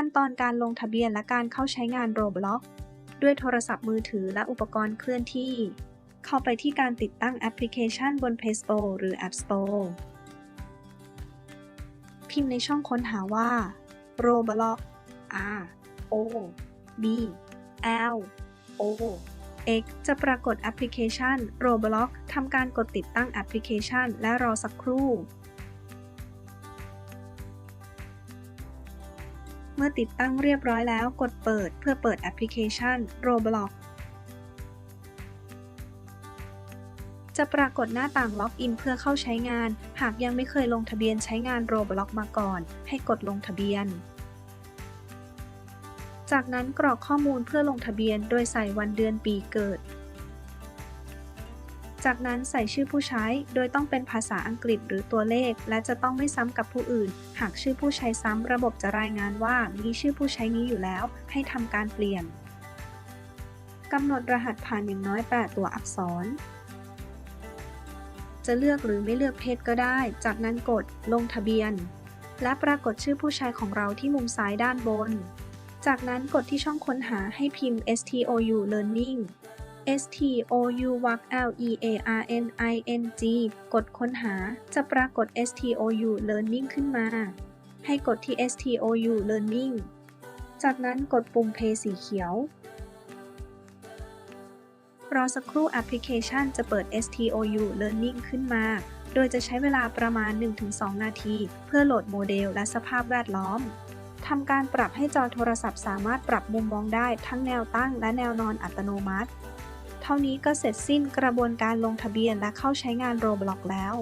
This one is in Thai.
ขั้นตอนการลงทะเบียนและการเข้าใช้งาน Roblox ด้วยโทรศัพท์มือถือและอุปกรณ์เคลื่อนที่ เข้าไปที่การติดตั้งแอปพลิเคชันบน Play Store หรือ App Store พิมพ์ในช่องค้นหาว่า Roblox R O B L O X จะปรากฏแอปพลิเคชัน Roblox ทำการกดติดตั้งแอปพลิเคชัน และรอสักครู่ เมื่อติดตั้งเรียบร้อยแล้วกดเปิดเพื่อเปิดแอปพลิเคชัน Roblox จะปรากฏหน้าต่างล็อกอินเพื่อเข้าใช้งาน หากยังไม่เคยลงทะเบียนใช้งาน Roblox มาก่อน ให้กดลงทะเบียน จากนั้นกรอกข้อมูลเพื่อลงทะเบียนโดยใส่วันเดือนปีเกิด จากนั้นใส่ชื่อผู้ใช้ โดยต้องเป็นภาษาอังกฤษหรือตัวเลข และจะต้องไม่ซ้ำกับผู้อื่น หากชื่อผู้ใช้ซ้ำระบบจะรายงานว่ามีชื่อผู้ใช้นี้อยู่แล้ว ให้ทำการเปลี่ยนกำหนดรหัสผ่านอย่างน้อย 8 ตัวอักษร จะเลือกหรือไม่เลือกเพศก็ได้ จากนั้นกดลงทะเบียน และปรากฏชื่อผู้ใช้ของเราที่มุมซ้ายด้านบน จากนั้นกดที่ช่องค้นหาให้พิมพ์ STOU Learning STOU w L E A R N I N G กดค้นหา จะปรากฏ STOU Learning ขึ้นมา ให้กดที่ STOU Learning จากนั้นกดปุ่ม Play สีเขียว รอสักครู่แอปพลิเคชันจะเปิด STOU Learning ขึ้นมา โดยจะใช้เวลาประมาณ 1-2 นาที เพื่อโหลดโมเดลและสภาพแวดล้อมทำการปรับให้จอโทรศัพท์สามารถปรับมุมมองได้ทั้งแนวตั้งและแนวนอนอัตโนมัติ เท่านี้ก็เสร็จสิ้นกระบวนการลงทะเบียนและเข้าใช้งาน Roblox แล้ว